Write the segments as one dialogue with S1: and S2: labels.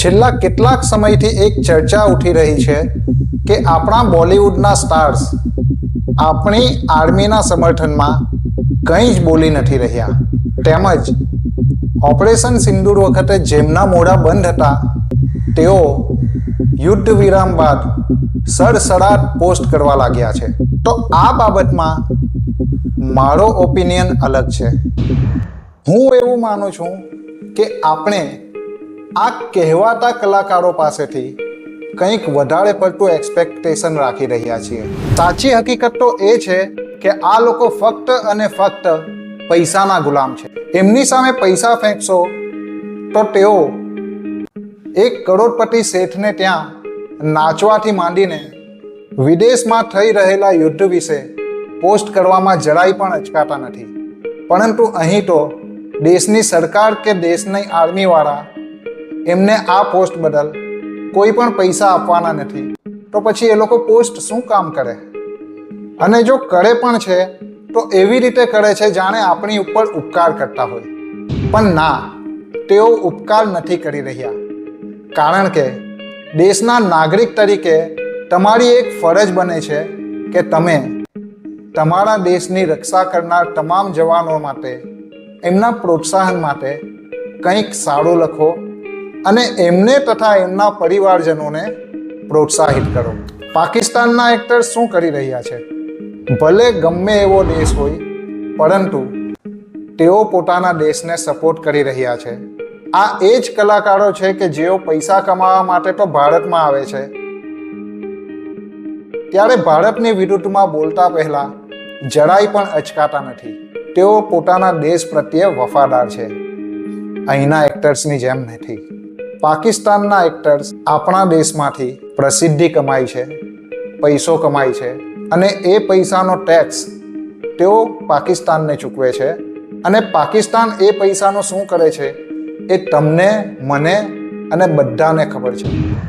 S1: છેલ્લા કેટલાક સમયથી એક ચર્ચા ઉઠી રહી છે કે આપણા બોલિવૂડના સ્ટાર્સ આપણી આર્મીના સમર્થનમાં કંઈ જ બોલી નથી રહ્યા. તેમજ ઓપરેશન સિંદૂર વખતે જેમના મોઢા બંધ હતા, તેઓ યુદ્ધ વિરામ બાદ સડસડાટ પોસ્ટ કરવા લાગ્યા છે. તો આ બાબતમાં મારો ઓપિનિયન અલગ છે. હું એવું માનું છું કે આપણે આ કહેવાતા કલાકારો પાસેથી કંઈક વધારે પડતું એક્સપેક્ટેશન રાખી રહ્યા છીએ. સાચી હકીકત તો એ છે કે આ લોકો ફક્ત અને ફક્ત પૈસાના ગુલામ છે. એમની સામે પૈસા ફેંકશો તો તેઓ એક કરોડપતિ શેઠને ત્યાં નાચવાથી માંડીને વિદેશમાં થઈ રહેલા યુદ્ધ વિશે પોસ્ટ કરવામાં જરાય પણ અચકાતા નથી. પરંતુ અહીં તો દેશની સરકાર કે દેશની આર્મીવાળા એમને આ પોસ્ટ બદલ કોઈ પણ પૈસા આપવાના નથી. તો પછી એ લોકો પોસ્ટ શું કામ કરે? અને જો કરે પણ છે, તો એવી રીતે કરે છે જાણે આપણી ઉપર ઉપકાર કરતા હોય. પણ ના, તેઓ ઉપકાર નથી કરી રહ્યા. કારણ કે દેશના નાગરિક તરીકે તમારી એક ફરજ બને છે કે તમે તમારા દેશની રક્ષા કરનાર તમામ જવાનો માટે, એમના પ્રોત્સાહન માટે કંઈક સારું લખો અને એમને તથા એમના પરિવારજનોને પ્રોત્સાહિત કરો. પાકિસ્તાનના એક્ટર્સ શું કરી રહ્યા છે? ભલે ગમે એવો દેશ હોય, પરંતુ તેઓ પોતાના દેશને સપોર્ટ કરી રહ્યા છે. આ એ જ કલાકારો છે કે જેઓ પૈસા કમાવા માટે તો ભારતમાં આવે છે. ત્યારે ભારતની વિરુદ્ધમાં બોલતા પહેલા જરાય પણ અચકાતા નથી. તેઓ પોતાના દેશ પ્રત્યે વફાદાર છે. અહીંના એક્ટર્સની જેમ નથી. પાકિસ્તાનના એક્ટર્સ આપણા દેશમાંથી પ્રસિદ્ધિ કમાય છે, પૈસો કમાય છે અને એ પૈસાનો ટેક્સ તેઓ પાકિસ્તાનને ચૂકવે છે. અને પાકિસ્તાન એ પૈસાનો શું કરે છે એ તમને, મને અને બધાને ખબર છે.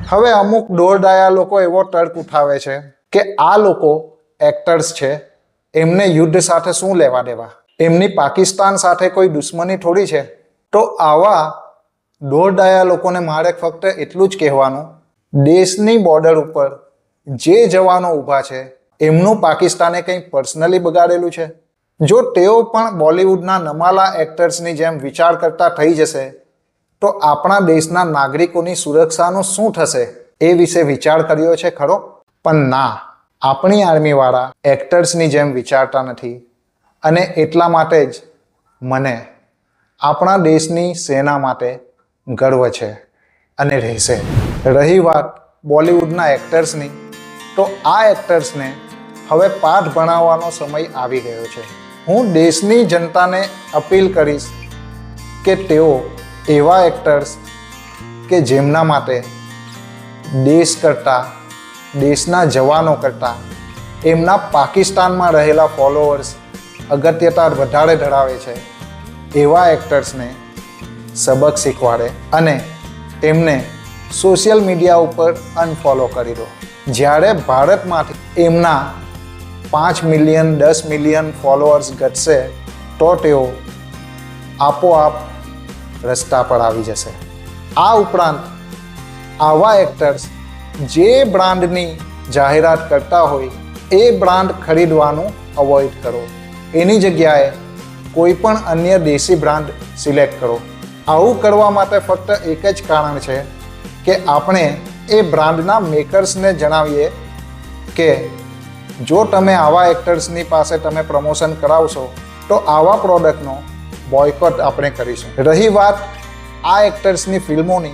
S1: હવે અમુક દોરડાયા લોકો એવો તર્ક ઉઠાવે છે કે આ લોકો એક્ટર્સ છે, એમને યુદ્ધ સાથે શું લેવા દેવા? એમની પાકિસ્તાન સાથે કોઈ દુશ્મની થોડી છે? તો આવા દોરડાયા લોકોને મારે ફક્ત એટલું જ કહેવાનું, દેશની બોર્ડર ઉપર જે જવાનો ઊભા છે, એમનું પાકિસ્તાને કંઈ પર્સનલી બગાડેલું છે? જો તેઓ પણ બોલિવૂડના નમાલા એક્ટર્સની જેમ વિચાર કરતા થઈ જશે, તો આપણા દેશના નાગરિકોની સુરક્ષાનું શું થશે એ વિશે વિચાર કર્યો છે ખરો? પણ ના, આપણી આર્મીવાળા એક્ટર્સની જેમ વિચારતા નથી. અને એટલા માટે જ મને આપણા દેશની સેના માટે ગર્વ છે અને રહેશે. રહી વાત બોલિવૂડના એક્ટર્સની, તો આ એક્ટર્સને હવે પાઠ ભણાવવાનો સમય આવી ગયો છે. હું દેશની જનતાને અપીલ કરીશ કે તેઓ એવા એક્ટર્સ કે જેમના માટે દેશ કરતાં, દેશના જવાનો કરતાં, એમના પાકિસ્તાનમાં રહેલા ફોલોઅર્સ અગત્યતા વધારે ધરાવે છે, એવા એક્ટર્સને સબક શીખવાડે અને તેમને સોશિયલ મીડિયા ઉપર અનફોલો કરી દો. જ્યારે ભારતમાંથી એમના પાંચ મિલિયન દસ મિલિયન ફોલોઅર્સ ઘટશે, તો તેઓ આપોઆપ રસ્તા પર આવી જશે. આ ઉપરાંત આવા એક્ટર્સ જે બ્રાન્ડની જાહેરાત કરતા હોય, એ બ્રાન્ડ ખરીદવાનું અવોઇડ કરો. એની જગ્યાએ કોઈ પણ અન્ય દેશી બ્રાન્ડ સિલેક્ટ કરો. આવું કરવા માટે ફક્ત એક જ કારણ છે કે આપણે એ બ્રાન્ડના મેકર્સને જણાવીએ કે જો તમે આવા એક્ટર્સની પાસે તમે પ્રમોશન કરાવશો, તો આવા પ્રોડક્ટનો બોયકોટ આપણે કરીશું. રહી વાત આ એક્ટર્સની ફિલ્મોની,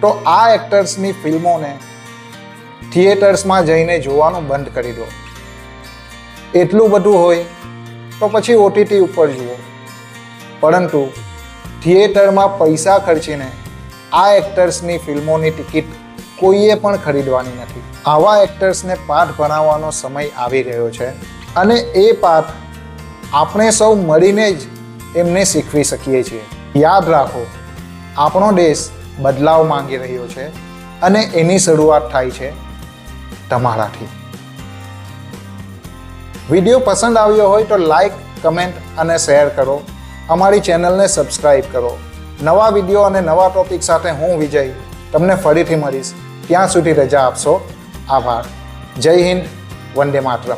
S1: તો આ એક્ટર્સની ફિલ્મોને થિયેટર્સમાં જઈને જોવાનું બંધ કરી દો. એટલું બધું હોય તો પછી ઓટીટી ઉપર જુઓ. પરંતુ થિયેટરમાં પૈસા ખર્ચીને આ એક્ટર્સની ફિલ્મોની ટિકિટ કોઈએ પણ ખરીદવાની નથી. આવા એક્ટર્સને પાઠ ભણાવવાનો સમય આવી ગયો છે અને એ પાઠ આપણે સૌ મળીને જ એમને શીખવી શકીએ છીએ. યાદ રાખો, આપણો દેશ બદલાવ માંગી રહ્યો છે અને એની શરૂઆત થાય છે તમારાથી. વીડિયો પસંદ આવ્યો હોય તો લાઈક, કમેન્ટ અને શેર કરો. અમારી ચેનલને સબસ્ક્રાઈબ કરો. નવા વીડિયો અને નવા ટોપિક સાથે હું વિજય તમને ફરીથી મળીશ. ત્યાં સુધી રજા આપશો. આભાર. જય હિન્દ. વંદે માતરમ.